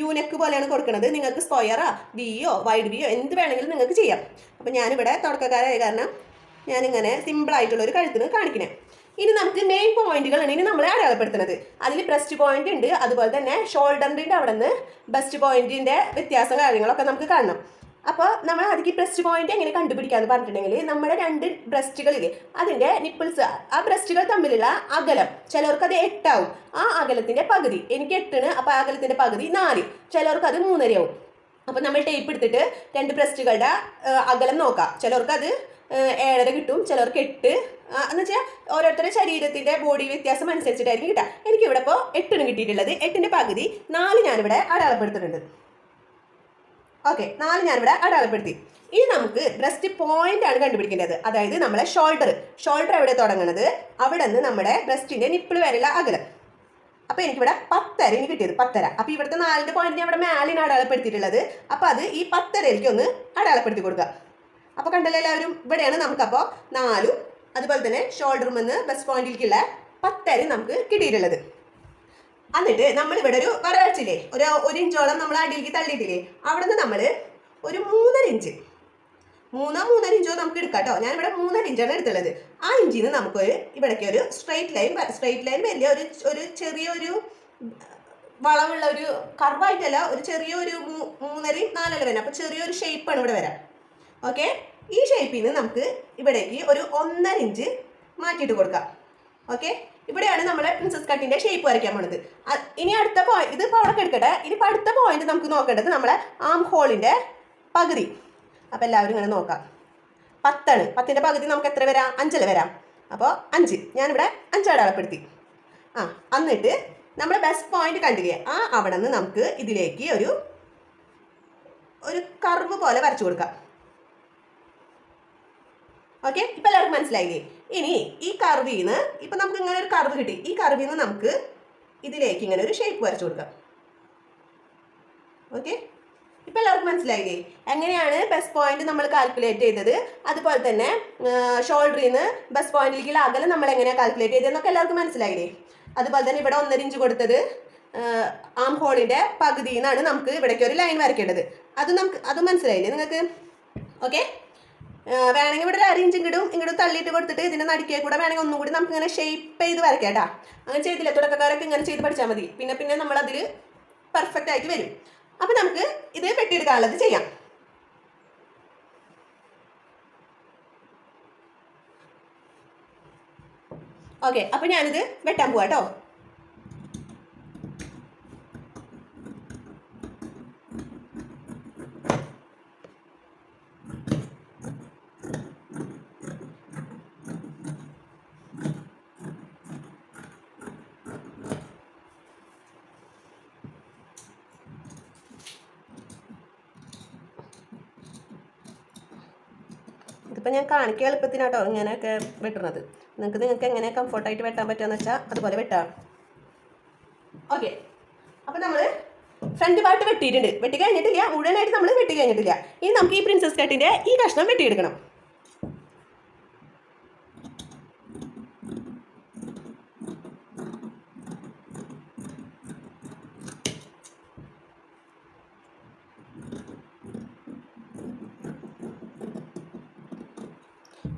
യൂനെക്ക് പോലെയാണ് കൊടുക്കുന്നത്. നിങ്ങൾക്ക് സ്ക്വയറോ വിയോ വൈഡ് വിയോ എന്ത് വേണമെങ്കിലും നിങ്ങൾക്ക് ചെയ്യാം. അപ്പോൾ ഞാനിവിടെ തുടക്കക്കാരായ കാരണം ഞാനിങ്ങനെ സിമ്പിളായിട്ടുള്ളൊരു കഴുത്തിന് കാണിക്കണേ. ഇനി നമുക്ക് മെയിൻ പോയിന്റുകളാണ് ഇനി നമ്മളെ അടയാളപ്പെടുത്തുന്നത്. അതിൽ ബ്രസ്റ്റ് പോയിന്റ് ഉണ്ട് അതുപോലെ തന്നെ ഷോൾഡറിന്റെ അവിടെ നിന്ന് ബെസ്റ്റ് പോയിന്റിന്റെ വ്യത്യാസം കാര്യങ്ങളൊക്കെ നമുക്ക് കാണണം. അപ്പോൾ നമ്മൾ അതിക്ക് ബ്രസ്റ്റ് പോയിന്റ് എങ്ങനെ കണ്ടുപിടിക്കാന്ന് പറഞ്ഞിട്ടുണ്ടെങ്കിൽ നമ്മുടെ രണ്ട് ബ്രസ്റ്റുകളിൽ അതിന്റെ നിപ്പിൾസ് ആ ബ്രസ്റ്റുകൾ തമ്മിലുള്ള അകലം. ചിലവർക്ക് അത് എട്ടാവും. ആ അകലത്തിന്റെ പകുതി എനിക്ക് എട്ടാണ് അപ്പോൾ ആ അകലത്തിന്റെ പകുതി നാല്. ചിലവർക്ക് അത് മൂന്നരയാവും. അപ്പോൾ നമ്മൾ ടേപ്പ് എടുത്തിട്ട് രണ്ട് ബ്രസ്റ്റുകളുടെ അകലം നോക്കാം. ചിലവർക്ക് അത് ഏഴര കിട്ടും ചിലർക്ക് എട്ട്. എന്ന് വെച്ചാൽ ഓരോരുത്തരുടെ ശരീരത്തിന്റെ ബോഡി വ്യത്യാസം അനുസരിച്ചിട്ടായിരിക്കും കിട്ടുക. എനിക്കിവിടെ ഇപ്പോൾ എട്ടിന് കിട്ടിയിട്ടുള്ളത്. എട്ടിന്റെ പകുതി നാല് ഞാനിവിടെ അടയാളപ്പെടുത്തിയിട്ടുണ്ട്. ഓക്കെ നാല് ഞാനിവിടെ അടയാളപ്പെടുത്തി. ഇനി നമുക്ക് ബ്രസ്റ്റ് പോയിന്റ് ആണ് കണ്ടുപിടിക്കേണ്ടത്. അതായത് നമ്മളെ ഷോൾഡർ ഷോൾഡർ എവിടെ തുടങ്ങുന്നത് അവിടെ നിന്ന് നമ്മുടെ ബ്രസ്റ്റിന്റെ നിപ്പിൾ വരെയുള്ള അകലം. അപ്പോൾ എനിക്കിവിടെ പത്തര എനിക്ക് കിട്ടിയത് പത്തര. അപ്പോൾ ഇവിടുത്തെ നാലിന്റെ പോയിന്റ് ഞാൻ ഇവിടെ മേലിന് അടയാളപ്പെടുത്തിയിട്ടുള്ളത്. അപ്പോൾ അത് ഈ പത്തരയിലേക്ക് ഒന്ന് അടയാളപ്പെടുത്തി കൊടുക്കുക. അപ്പോൾ കണ്ടല്ലോ എല്ലാവരും ഇവിടെയാണ് നമുക്കപ്പോ നാലും അതുപോലെ തന്നെ ഷോൾഡറും നിന്ന് ബ്രസ്റ്റ് പോയിന്റിലേക്കുള്ള പത്തര നമുക്ക് കിട്ടിയിട്ടുള്ളത്. എന്നിട്ട് നമ്മൾ ഇവിടെ ഒരു വരച്ചില്ലേ ഒരു ഒരു ഇഞ്ചോളം നമ്മൾ അടിയിലേക്ക് തള്ളിയിട്ടില്ലേ? അവിടെ നിന്ന് നമ്മൾ ഒരു മൂന്നര ഇഞ്ച്. മൂന്നോ മൂന്നര ഇഞ്ചോ നമുക്ക് എടുക്കാം കേട്ടോ. ഞാനിവിടെ മൂന്നര ഇഞ്ചാണ് എടുത്തുള്ളത്. ആ ഇഞ്ചിൽ നമുക്കൊരു ഇവിടേക്ക് ഒരു സ്ട്രെയിറ്റ് ലൈൻ സ്ട്രെയിറ്റ് ലൈൻ വലിയ ഒരു ഒരു ചെറിയൊരു വളവുള്ള ഒരു കർവായിട്ടല്ല ഒരു ചെറിയൊരു മൂന്നരയും നാലര വരാം. അപ്പോൾ ചെറിയൊരു ഷേപ്പാണ് ഇവിടെ വരാം. ഓക്കെ ഈ ഷേപ്പിൽ നിന്ന് നമുക്ക് ഇവിടേക്ക് ഒരു ഒന്നര ഇഞ്ച് മാറ്റിയിട്ട് കൊടുക്കാം. ഓക്കെ ഇവിടെയാണ് നമ്മൾ പ്രിൻസസ് കട്ടിന്റെ ഷേപ്പ് വരയ്ക്കാൻ പോണത്. ഇനി അടുത്ത പോയിന്റ് ഇത് ഇപ്പോൾ അവിടെ എടുക്കട്ടെ. ഇനിയിപ്പോൾ അടുത്ത പോയിന്റ് നമുക്ക് നോക്കേണ്ടത് നമ്മളെ ആം ഹോളിന്റെ പകുതി. അപ്പോൾ എല്ലാവരും ഇങ്ങനെ നോക്കാം. പത്താണ്. പത്തിന്റെ പകുതി നമുക്ക് എത്ര വരാം? അഞ്ചല്ല വരാം. അപ്പോൾ അഞ്ച്. ഞാനിവിടെ അഞ്ച് അടയാളപ്പെടുത്തി. ആ എന്നിട്ട് നമ്മുടെ ബെസ്റ്റ് പോയിന്റ് കണ്ടില്ലേ? ആ അവിടെ നിന്ന് നമുക്ക് ഇതിലേക്ക് ഒരു ഒരു കർവ് പോലെ വരച്ചു കൊടുക്കാം. ഓക്കെ ഇപ്പം എല്ലാവർക്കും മനസ്സിലായില്ലേ? ഇനി ഈ കർവിൽ ഇപ്പൊ നമുക്ക് ഇങ്ങനെ ഒരു കർവ് കിട്ടി. ഈ കർവിൽ നമുക്ക് ഇതിലേക്ക് ഇങ്ങനെ ഒരു ഷേപ്പ് വരച്ചു കൊടുക്കാം. ഓക്കെ ഇപ്പൊ എല്ലാവർക്കും മനസ്സിലായില്ലേ? എങ്ങനെയാണ് ബസ് പോയിന്റ് നമ്മൾ കാൽക്കുലേറ്റ് ചെയ്തത്? അതുപോലെ തന്നെ ഷോൾഡറിൽ നിന്ന് ബസ് പോയിന്റിലേക്കുള്ള അകലം നമ്മൾ എങ്ങനെയാണ് കാൽക്കുലേറ്റ് ചെയ്തതെന്നൊക്കെ എല്ലാവർക്കും മനസ്സിലായില്ലേ? അതുപോലെ തന്നെ ഇവിടെ ഒന്നര ഇഞ്ച് കൊടുത്തത് ആം ഹോളിന്റെ പകുതിയിൽ നിന്നാണ് നമുക്ക് ഇവിടേക്ക് ഒരു ലൈൻ വരയ്ക്കേണ്ടത്. അത് നമുക്ക് അത് മനസ്സിലായില്ലേ നിങ്ങൾക്ക്? ഓക്കെ വേണമെങ്കിൽ ഇവിടെ ഒരു അരിഞ്ചും കിടും ഇങ്ങോട്ട് തള്ളിയിട്ട് കൊടുത്തിട്ട് ഇതിന്റെ നടുക്കേ കൂടെ വേണമെങ്കിൽ ഒന്നും കൂടി നമുക്ക് ഇങ്ങനെ ഷേപ്പ് ചെയ്ത് വരയ്ക്കാം കേട്ടോ അങ്ങനെ ചെയ്തില്ല? തുടക്കക്കാരൊക്കെ ഇങ്ങനെ ചെയ്ത് പഠിച്ചാൽ മതി. പിന്നെ പിന്നെ നമ്മളതിൽ പെർഫെക്റ്റ് ആയിട്ട് വരും. അപ്പം നമുക്ക് ഇത് വെട്ടിയെടുക്കാനുള്ളത് ചെയ്യാം. ഓക്കെ അപ്പം ഞാനിത് വെട്ടാൻ പോവാം ഇതിപ്പോൾ ഞാൻ കാണിക്കുക എളുപ്പത്തിനാട്ടോ ഇങ്ങനെയൊക്കെ വെട്ടുന്നത് നിങ്ങൾക്ക് നിങ്ങൾക്ക് എങ്ങനെ കംഫർട്ടായിട്ട് വെട്ടാൻ പറ്റുമെന്ന് വെച്ചാൽ അതുപോലെ വെട്ടാം. ഓക്കെ അപ്പോൾ നമ്മൾ ഫ്രണ്ട് പാർട്ട് വെട്ടിയിട്ടുണ്ട്. വെട്ടി കഴിഞ്ഞിട്ടില്ല. മുഴുവനായിട്ട് നമ്മൾ വെട്ടി കഴിഞ്ഞിട്ടില്ല. ഇനി നമുക്ക് ഈ പ്രിൻസസ് കട്ടിന്റെ ഈ കഷ്ണം വെട്ടിയെടുക്കണം.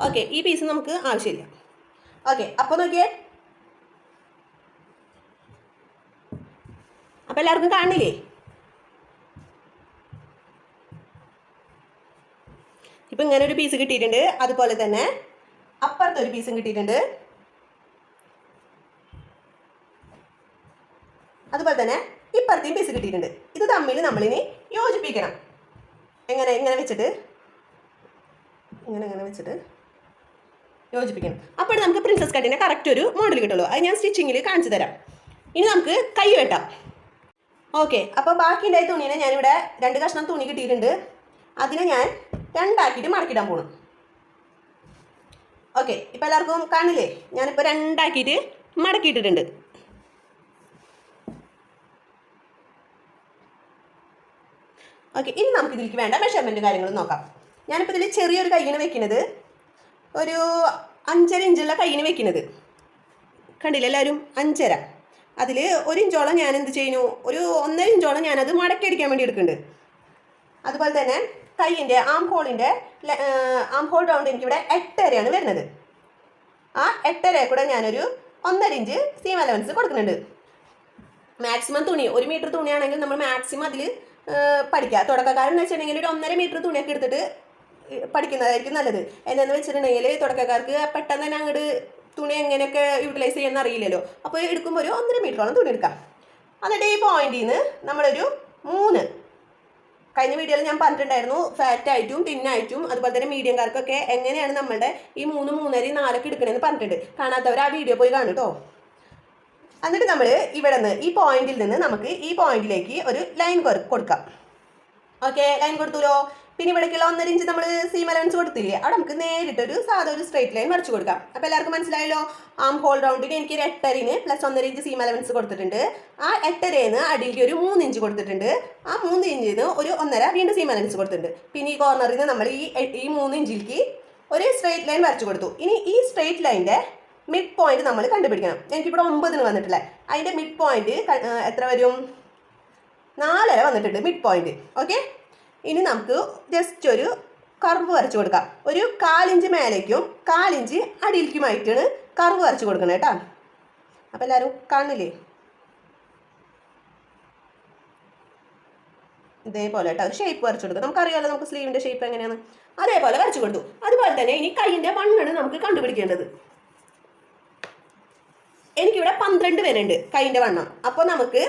ഓക്കെ ഈ പീസ് നമുക്ക് ആവശ്യമില്ല. ഓക്കെ അപ്പോൾ നോക്കിയേ. അപ്പോൾ എല്ലാവർക്കും കാണില്ലേ? ഇപ്പം ഇങ്ങനെ ഒരു പീസ് കിട്ടിയിട്ടുണ്ട്. അതുപോലെ തന്നെ അപ്പുറത്തെ ഒരു പീസും കിട്ടിയിട്ടുണ്ട്. അതുപോലെ തന്നെ ഇപ്പുറത്തെയും പീസ് കിട്ടിയിട്ടുണ്ട്. ഇത് തമ്മിൽ നമ്മളിനി യോജിപ്പിക്കണം. എങ്ങനെ ഇങ്ങനെ വെച്ചിട്ട്? ഇങ്ങനെ ഇങ്ങനെ വെച്ചിട്ട്. യോജിപ്പിക്കണം. അപ്പോൾ നമുക്ക് പ്രിൻസസ് കട്ടിന്റെ കറക്റ്റ് ഒരു മോഡൽ കിട്ടുള്ളൂ. അത് ഞാൻ സ്റ്റിച്ചിങ്ങിൽ കാണിച്ചു തരാം. ഇനി നമുക്ക് കൈ വെട്ടാം. ഓക്കെ അപ്പോൾ ബാക്കി ഉണ്ടായ തുണീനെ ഞാനിവിടെ രണ്ട് കഷ്ണം തുണി കിട്ടിയിട്ടുണ്ട്. അതിനെ ഞാൻ രണ്ടാക്കിയിട്ട് മടക്കിടാൻ പോകണം ഓക്കെ ഇപ്പം എല്ലാവർക്കും കാണില്ലേ? ഞാനിപ്പോൾ രണ്ടാക്കിയിട്ട് മടക്കിയിട്ടിട്ടുണ്ട്. ഓക്കെ ഇനി നമുക്ക് ഇതിലേക്ക് വേണ്ട മെഷർമെന്റ് കാര്യങ്ങളും നോക്കാം. ഞാനിപ്പോൾ ഇതിൽ ചെറിയൊരു കൈയ്യാണ് വെക്കുന്നത്. ഒരു അഞ്ചര ഇഞ്ചുള്ള കയ്യിന് വെക്കുന്നത് കണ്ടില്ല എല്ലാവരും അഞ്ചര. അതിൽ ഒരു ഇഞ്ചോളം ഞാൻ എന്ത് ചെയ്യുന്നു? ഒരു ഒന്നര ഇഞ്ചോളം ഞാനത് മടക്കി അടിക്കാൻ വേണ്ടി എടുക്കുന്നുണ്ട്. അതുപോലെ തന്നെ കൈയിന്റെ ആം ഹോളിന്റെ ആം ഹോൾ റൗണ്ട് എനിക്കിവിടെ എട്ടരയാണ് വരുന്നത്. ആ എട്ടര കൂടെ ഞാനൊരു ഒന്നര ഇഞ്ച് സീം അലവൻസ് കൊടുക്കുന്നുണ്ട്. മാക്സിമം തുണി ഒരു മീറ്റർ തുണിയാണെങ്കിൽ നമ്മൾ മാക്സിമം അതിൽ പഠിക്കുക തുടക്കക്കാരെന്ന് വെച്ചിട്ടുണ്ടെങ്കിൽ ഒരു ഒന്നര മീറ്റർ തുണിയൊക്കെ എടുത്തിട്ട് പഠിക്കുന്നതായിരിക്കും നല്ലത്. എന്താണെന്ന് വെച്ചിട്ടുണ്ടെങ്കിൽ തുടക്കക്കാർക്ക് പെട്ടെന്ന് തന്നെ അങ്ങോട്ട് തുണി എങ്ങനെയൊക്കെ യൂട്ടിലൈസ് ചെയ്യാൻ അറിയില്ലല്ലോ. അപ്പോൾ എടുക്കുമ്പോൾ ഒരു ഒന്നര മീറ്ററോളം തുണി എടുക്കാം. എന്നിട്ട് ഈ പോയിന്റിൽ നിന്ന് നമ്മളൊരു മൂന്ന്. കഴിഞ്ഞ വീഡിയോയിൽ ഞാൻ പറഞ്ഞിട്ടുണ്ടായിരുന്നു ഫാറ്റ് ആയിട്ടും തിന്നായിട്ടും അതുപോലെ തന്നെ മീഡിയംകാർക്കൊക്കെ എങ്ങനെയാണ് നമ്മളുടെ ഈ മൂന്ന് മൂന്നര നാലൊക്കെ എടുക്കണമെന്ന് പറഞ്ഞിട്ടുണ്ട്. കാണാത്തവർ ആ വീഡിയോ പോയി കാണും കേട്ടോ എന്നിട്ട് നമ്മൾ ഇവിടെ നിന്ന് ഈ പോയിന്റിൽ നിന്ന് നമുക്ക് ഈ പോയിന്റിലേക്ക് ഒരു ലൈൻ കൊടുക്കാം. ഓക്കെ ലൈൻ കൊടുത്തല്ലോ പിന്നെ ഇവിടേക്കുള്ള ഒന്നര ഇഞ്ച് നമ്മൾ സീം അലവൻസ് കൊടുത്തില്ലേ? അവിടെ നമുക്ക് നേരിട്ട് ഒരു സാധാ ഒരു സ്ട്രേറ്റ് ലൈൻ വരച്ചു കൊടുക്കാം. അപ്പോൾ എല്ലാവർക്കും മനസ്സിലായല്ലോ? ആം ഹോൾ റൗണ്ടിന് എനിക്ക് ഒരു എട്ടരിന് പ്ലസ് ഒന്നര ഇഞ്ച് സീം അലവൻസ് കൊടുത്തിട്ടുണ്ട്. ആ എട്ടരേന്ന് അടിയിലേക്ക് ഒരു മൂന്ന് ഇഞ്ച് കൊടുത്തിട്ടുണ്ട്. ആ മൂന്ന് ഇഞ്ചിന് ഒരു ഒന്നര വീണ്ടും സീം അലവൻസ് കൊടുത്തിട്ടുണ്ട്. പിന്നെ ഈ കോർണറിൽ നിന്ന് നമ്മൾ ഈ ഈ മൂന്ന് ഇഞ്ചിലേക്ക് ഒരു സ്ട്രേറ്റ് ലൈൻ വരച്ചു കൊടുത്തു. ഇനി ഈ സ്ട്രേറ്റ് ലൈന്റെ മിഡ് പോയിന്റ് നമ്മൾ കണ്ടുപിടിക്കണം. എനിക്കിവിടെ ഒമ്പതിന് വന്നിട്ടില്ലേ. അതിന്റെ മിഡ് പോയിന്റ് എത്ര വരും? നാലര വന്നിട്ടുണ്ട് മിഡ് പോയിന്റ് ഓക്കെ ഇനി നമുക്ക് ജസ്റ്റ് ഒരു കർവ് വരച്ചു കൊടുക്കാം. ഒരു കാലിഞ്ച് മേലേക്കും കാലിഞ്ച് അടിയിലേക്കുമായിട്ടാണ് കർവ് വരച്ചു കൊടുക്കണം കേട്ടോ അപ്പം എല്ലാവരും കാണില്ലേ ഇതേപോലെ കേട്ടോ ഷേപ്പ് വരച്ചു കൊടുക്കുക നമുക്കറിയാമല്ലോ നമുക്ക് സ്ലീവിന്റെ ഷേപ്പ് എങ്ങനെയാണ്? അതേപോലെ വരച്ചു കൊടുത്തു. അതുപോലെ തന്നെ ഇനി കൈയിന്റെ മണ്ണാണ് നമുക്ക് കണ്ടുപിടിക്കേണ്ടത്. എനിക്കിവിടെ പന്ത്രണ്ട് പേരുണ്ട് കൈന്റെ വണ്ണം. അപ്പോൾ നമുക്ക്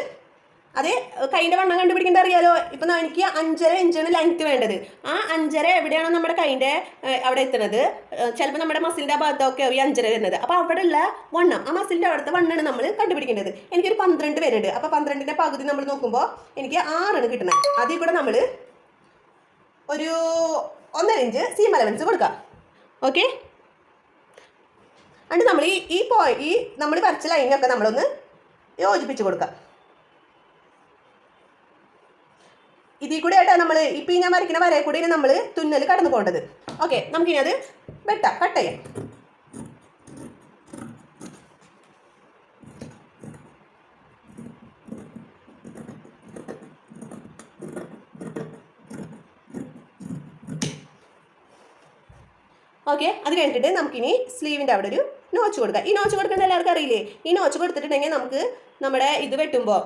അത് കൈന്റെ വണ്ണം കണ്ടുപിടിക്കേണ്ട അറിയാലോ? ഇപ്പം എനിക്ക് അഞ്ചര ഇഞ്ചാണ് ലെങ്ത് വേണ്ടത്. ആ അഞ്ചര എവിടെയാണോ നമ്മുടെ കൈന്റെ അവിടെ എത്തുന്നത്. ചിലപ്പോൾ നമ്മുടെ മസിലിന്റെ ഭാഗത്തൊക്കെ ഈ അഞ്ചര വരുന്നത്. അപ്പോൾ അവിടെ ഉള്ള വണ്ണം ആ മസിലിന്റെ അവിടുത്തെ വണ്ണാണ് നമ്മൾ കണ്ടുപിടിക്കേണ്ടത്. എനിക്കൊരു പന്ത്രണ്ട് പേരുണ്ട് അപ്പോൾ പന്ത്രണ്ടിന്റെ പകുതി നമ്മൾ നോക്കുമ്പോൾ എനിക്ക് ആറാണ് കിട്ടുന്നത്. അതിൽ കൂടെ നമ്മൾ ഒരു ഒന്നര ഇഞ്ച് സീം അലവൻസ് കൊടുക്കാം. ഓക്കെ അണ്ട് നമ്മൾ ഈ ഈ പോയി ഈ നമ്മൾ വരച്ച ലൈനൊക്കെ നമ്മളൊന്ന് യോജിപ്പിച്ച് കൊടുക്കാം. ഇതിൽ കൂടെ ആയിട്ടാണ് നമ്മൾ ഇപ്പം ഞാൻ വരയ്ക്കുന്ന വരയിൽ കൂടെ നമ്മൾ തുന്നൽ കടന്നു പോകേണ്ടത്. ഓക്കെ നമുക്കിനി അത് വെട്ടാം കട്ട് ചെയ്യാം. ഓക്കെ അത് കഴിഞ്ഞിട്ട് നമുക്കിനി സ്ലീവിന്റെ അവിടെ ഒരു നോച്ച് കൊടുക്കാം. ഈ നോച്ച് കൊടുക്കേണ്ട എല്ലാവർക്കും അറിയില്ലേ? ഈ നോച്ച് കൊടുത്തിട്ടുണ്ടെങ്കിൽ നമുക്ക് നമ്മുടെ ഇത് വെട്ടുമ്പോൾ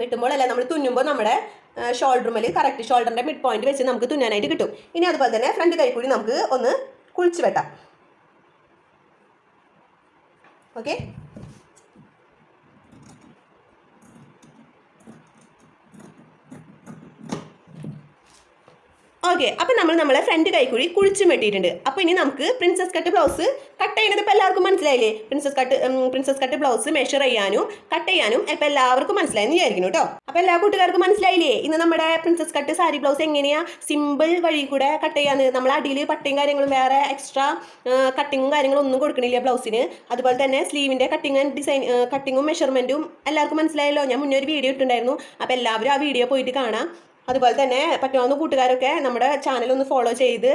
വെട്ടുമ്പോൾ അല്ല നമ്മൾ തുന്നുമ്പോൾ നമ്മുടെ ഷോൾഡറുമേൽ കറക്റ്റ് ഷോൾഡറിന്റെ മിഡ് പോയിന്റ് വെച്ച് നമുക്ക് തുന്നാനായിട്ട് കിട്ടും. ഇനി അതുപോലെ തന്നെ ഫ്രണ്ട് കൈ കൂടി നമുക്ക് ഒന്ന് കുഴിച്ച് വെട്ടാം. ഓക്കെ ഓക്കെ അപ്പം നമ്മൾ നമ്മളെ ഫ്രണ്ട് കൈക്കുഴി കുഴിച്ചും വെട്ടിയിട്ടുണ്ട്. അപ്പോൾ ഇനി നമുക്ക് പ്രിൻസസ് കട്ട് ബ്ലൗസ് കട്ട് ചെയ്യുന്നത് ഇപ്പോൾ എല്ലാവർക്കും മനസ്സിലായില്ലേ? Princess cut princess cut blouse measure ചെയ്യാനും കട്ട് ചെയ്യാനും ഇപ്പോൾ എല്ലാവർക്കും മനസ്സിലായെന്ന് വിചാരിക്കുന്നു കേട്ടോ അപ്പോൾ എല്ലാ കൂട്ടുകാർക്കും മനസ്സിലായില്ലേ? ഇന്ന് നമ്മുടെ പ്രിൻസസ് കട്ട് സാരി ബ്ലൗസ് എങ്ങനെയാ? സിമ്പിൾ വഴി കൂടെ കട്ട് ചെയ്യാന്ന്. നമ്മൾ അടിയിൽ പട്ടയും കാര്യങ്ങളും വേറെ എക്സ്ട്രാ കട്ടിങ്ങും കാര്യങ്ങളും ഒന്നും കൊടുക്കണില്ല ബ്ലൗസിന് അതുപോലെ തന്നെ സ്ലീവിന്റെ കട്ടിങ് ആൻഡ് ഡിസൈൻ കട്ടിങ്ങും മെഷർമെന്റും എല്ലാവർക്കും മനസ്സിലായല്ലോ? ഞാൻ മുന്നേ ഒരു വീഡിയോ ഇട്ടുണ്ടായിരുന്നു അപ്പോൾ എല്ലാവരും ആ വീഡിയോ പോയിട്ട് കാണാം. അതുപോലെ തന്നെ പറ്റാവുന്ന കൂട്ടുകാരൊക്കെ നമ്മുടെ ചാനൽ ഒന്ന് ഫോളോ ചെയ്ത്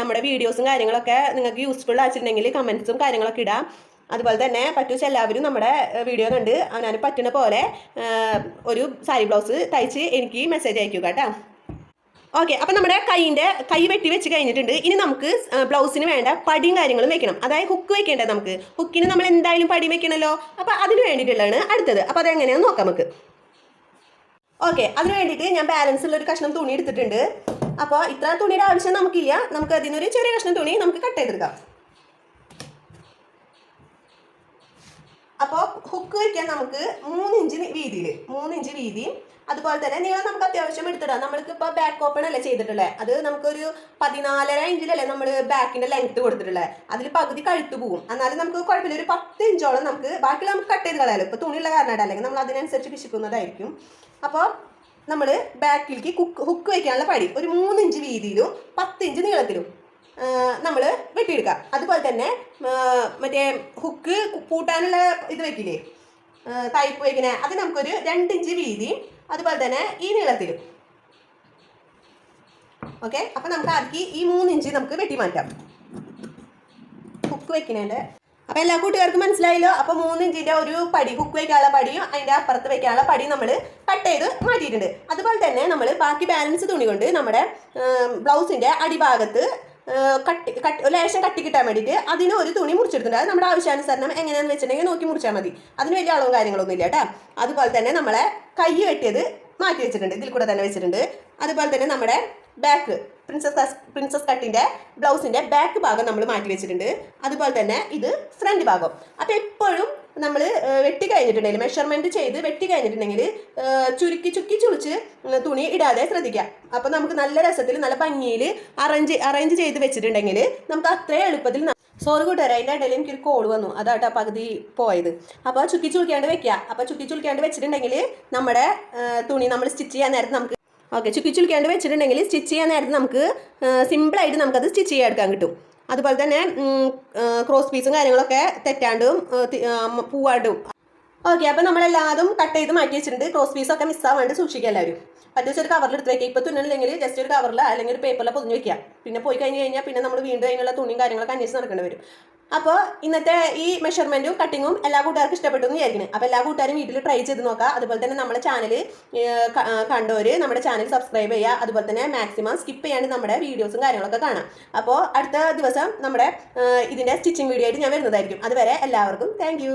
നമ്മുടെ വീഡിയോസും കാര്യങ്ങളൊക്കെ നിങ്ങൾക്ക് യൂസ്ഫുൾ ആയിട്ടുണ്ടെങ്കിൽ കമൻസും കാര്യങ്ങളൊക്കെ ഇടാം. അതുപോലെ തന്നെ പറ്റൂച്ച എല്ലാവരും നമ്മുടെ വീഡിയോ കണ്ട് ഞാൻ പറ്റുന്ന പോലെ ഒരു സാരി ബ്ലൗസ് തയ്ച്ച് എനിക്ക് മെസ്സേജ് അയക്കുക കേട്ടോ. ഓക്കെ അപ്പം നമ്മുടെ കൈയിന്റെ കൈ വെട്ടി വെച്ച് കഴിഞ്ഞിട്ടുണ്ട്. ഇനി നമുക്ക് ബ്ലൗസിന് വേണ്ട പടിയും കാര്യങ്ങളും വെക്കണം. അതായത് ഹുക്ക് വെക്കേണ്ടത് നമുക്ക്. ഹുക്കിന് നമ്മൾ എന്തായാലും പടി വെക്കണമല്ലോ അപ്പോൾ അതിന് വേണ്ടിയിട്ടുള്ളതാണ് അടുത്തത്. അപ്പോൾ അതെങ്ങനെയാണെന്ന് നോക്കാം നമുക്ക്. ഓക്കെ അതിന് വേണ്ടിയിട്ട് ഞാൻ ബാലൻസ് ഉള്ള ഒരു കഷ്ണം തുണി എടുത്തിട്ടുണ്ട്. അപ്പോൾ ഇത്ര തുണിയുടെ ആവശ്യം നമുക്കില്ല. നമുക്ക് അതിനൊരു ചെറിയ കഷ്ണം തുണി നമുക്ക് കട്ട് ചെയ്തെടുക്കാം. അപ്പോൾ ഹുക്ക് വയ്ക്കാൻ നമുക്ക് മൂന്നിഞ്ച് വീതിയിൽ മൂന്നിഞ്ച് വീതിയും അതുപോലെ തന്നെ നീളം നമുക്ക് അത്യാവശ്യം എടുത്തിടാം. നമ്മൾക്ക് ഇപ്പോൾ ബാക്ക് ഓപ്പൺ അല്ലേ ചെയ്തിട്ടുള്ളത് അത് നമുക്കൊരു പതിനാലര ഇഞ്ചിലല്ലേ നമ്മൾ ബാക്കിന്റെ ലെങ്ത് കൊടുത്തിട്ടുള്ളത് അതിൽ പകുതി കഴുത്ത് പോകും എന്നാലും നമുക്ക് കുഴപ്പമില്ല. ഒരു പത്ത് ഇഞ്ചോളം നമുക്ക് ബാക്കി നമുക്ക് കട്ട് ചെയ്ത് കളയാലോ. ഇപ്പോൾ തുണിയുള്ള കാരണമായിട്ട് അല്ലെങ്കിൽ നമ്മൾ അതിനനുസരിച്ച് പിശിക്കുന്നതായിരിക്കും. അപ്പോൾ നമ്മൾ ബാക്കിലേക്ക് കുക്ക് ഹുക്ക് വയ്ക്കാനുള്ള പടി. ഒരു മൂന്ന് ഇഞ്ച് വീതിയിലും പത്ത് ഇഞ്ച് നീളത്തിലും നമ്മൾ വെട്ടിയെടുക്കുക അതുപോലെ തന്നെ മറ്റേ ഹുക്ക് പൂട്ടാനുള്ള ഇത് വെക്കില്ലേ? തൈപ്പ് വയ്ക്കണേ അത് നമുക്കൊരു രണ്ടിഞ്ച് വീതിയും അതുപോലെ തന്നെ ഈ നീളത്തിലും. ഓക്കെ അപ്പം നമുക്ക് അടുക്കി ഈ മൂന്ന് ഇഞ്ച് നമുക്ക് വെട്ടി മാറ്റാം. ഹുക്ക് വെക്കണേന്റെ അപ്പം എല്ലാ കൂട്ടുകാർക്കും മനസ്സിലായല്ലോ? അപ്പോൾ മൂന്നിഞ്ചിന്റെ ഒരു പടി ഹുക്ക് വയ്ക്കാനുള്ള പടിയും അതിന്റെ അപ്പുറത്ത് വയ്ക്കാനുള്ള പടിയും നമ്മൾ കട്ട് ചെയ്ത് മാറ്റിയിട്ടുണ്ട്. അതുപോലെ തന്നെ നമ്മൾ ബാക്കി ബാലൻസ് തുണി കൊണ്ട് നമ്മുടെ ബ്ലൗസിന്റെ അടിഭാഗത്ത് കട്ടി കട്ടി ലേശം കട്ടി കിട്ടാൻ വേണ്ടിയിട്ട് അതിന് ഒരു തുണി മുറിച്ചെടുത്തിട്ടുണ്ട്. അത് നമ്മുടെ ആവശ്യാനുസരണം എങ്ങനെയാണെന്ന് വെച്ചിട്ടുണ്ടെങ്കിൽ നോക്കി മുറിച്ചാൽ മതി. അതിന് വലിയ അളവും കാര്യങ്ങളൊന്നും ഇല്ല കേട്ടോ. അതുപോലെ തന്നെ നമ്മളെ കൈ വെട്ടിയത് മാറ്റി വെച്ചിട്ടുണ്ട്. ഇതിൽ കൂടെ തന്നെ വെച്ചിട്ടുണ്ട്. അതുപോലെ തന്നെ നമ്മുടെ ബാക്ക് പ്രിൻസസ് പ്രിൻസസ് കട്ടിന്റെ ബ്ലൗസിന്റെ ബാക്ക് ഭാഗം നമ്മൾ മാറ്റി വെച്ചിട്ടുണ്ട്. അതുപോലെ തന്നെ ഇത് ഫ്രണ്ട് ഭാഗം. അപ്പോൾ എപ്പോഴും നമ്മൾ വെട്ടി കഴിഞ്ഞിട്ടുണ്ടെങ്കിൽ മെഷർമെന്റ് ചെയ്ത് വെട്ടി കഴിഞ്ഞിട്ടുണ്ടെങ്കിൽ ചുരുക്കി ചുക്കി ചുളിച്ച് തുണി ഇടാതെ ശ്രദ്ധിക്കുക. അപ്പോൾ നമുക്ക് നല്ല രസത്തിൽ നല്ല ഭംഗിയിൽ അറേഞ്ച് അറേഞ്ച് ചെയ്ത് വെച്ചിട്ടുണ്ടെങ്കിൽ നമുക്ക് അത്രയും എളുപ്പത്തിൽ സോറി കൂട്ടുകാരെ അതിന്റെ ഇടയിൽ എനിക്കൊരു കോൾ വന്നു. അതാട്ടോ പകുതി പോയത്. അപ്പോൾ ചുക്കി ചുളിക്കാണ്ട് വെക്കുക അപ്പോൾ ചുക്കി ചുളിക്കാണ്ട് വെച്ചിട്ടുണ്ടെങ്കിൽ നമ്മുടെ തുണി നമ്മൾ സ്റ്റിച്ച് ചെയ്യാൻ നേരത്തെ നമുക്ക് ഓക്കെ ചുക്കി ചുളിക്കാണ്ട് വെച്ചിട്ടുണ്ടെങ്കിൽ സ്റ്റിച്ച് ചെയ്യാൻ നേരത്ത് നമുക്ക് സിമ്പിളായിട്ട് നമുക്കത് സ്റ്റിച്ച് ചെയ്യാൻ എടുക്കാൻ കിട്ടും. അതുപോലെ തന്നെ ക്രോസ് പീസും കാര്യങ്ങളൊക്കെ തെറ്റാണ്ടും പൂവാണ്ടും ഓക്കെ അപ്പോൾ നമ്മളെല്ലാതും കട്ട് ചെയ്ത് മാറ്റി വെച്ചിട്ടുണ്ട്. ക്രോസ് പീസൊക്കെ മിസ്സാവാണ്ട് സൂക്ഷിക്കുക എല്ലാവരും. അത്യാവശ്യം ഒരു കവറിൽ എടുത്ത് വയ്ക്കുക ഇപ്പോൾ തുന്നലില്ലെങ്കിൽ ജസ്റ്റ് ഒരു കവറിൽ അല്ലെങ്കിൽ ഒരു പേപ്പറിൽ പൊതിഞ്ഞ് വയ്ക്കുക പിന്നെ പോയി കഴിഞ്ഞ് കഴിഞ്ഞാൽ പിന്നെ നമ്മൾ വീണ്ടും അതിനുള്ള തുണിയും കാര്യങ്ങളൊക്കെ അന്വേഷിച്ച് നടക്കേണ്ടി വരും. അപ്പോൾ ഇന്നത്തെ ഈ മെഷർമെന്റും കട്ടിങ്ങും എല്ലാ കൂട്ടുകാർക്കും ഇഷ്ടപ്പെട്ടു എന്ന് വിചാരിക്കുന്നത് അപ്പോൾ എല്ലാ കൂട്ടുകാരും വീട്ടിൽ ട്രൈ ചെയ്ത് നോക്കുക. അതുപോലെ തന്നെ നമ്മുടെ ചാനൽ കണ്ടവർ നമ്മുടെ ചാനൽ സബ്സ്ക്രൈബ് ചെയ്യുക. അതുപോലെ തന്നെ മാക്സിമം സ്കിപ്പ് ചെയ്യാണ്ട് നമ്മുടെ വീഡിയോസും കാര്യങ്ങളൊക്കെ കാണാം. അപ്പോൾ അടുത്ത ദിവസം നമ്മുടെ ഇതിന്റെ സ്റ്റിച്ചിങ് വീഡിയോ ആയിട്ട് ഞാൻ വരുന്നതായിരിക്കും. അതുവരെ എല്ലാവർക്കും താങ്ക്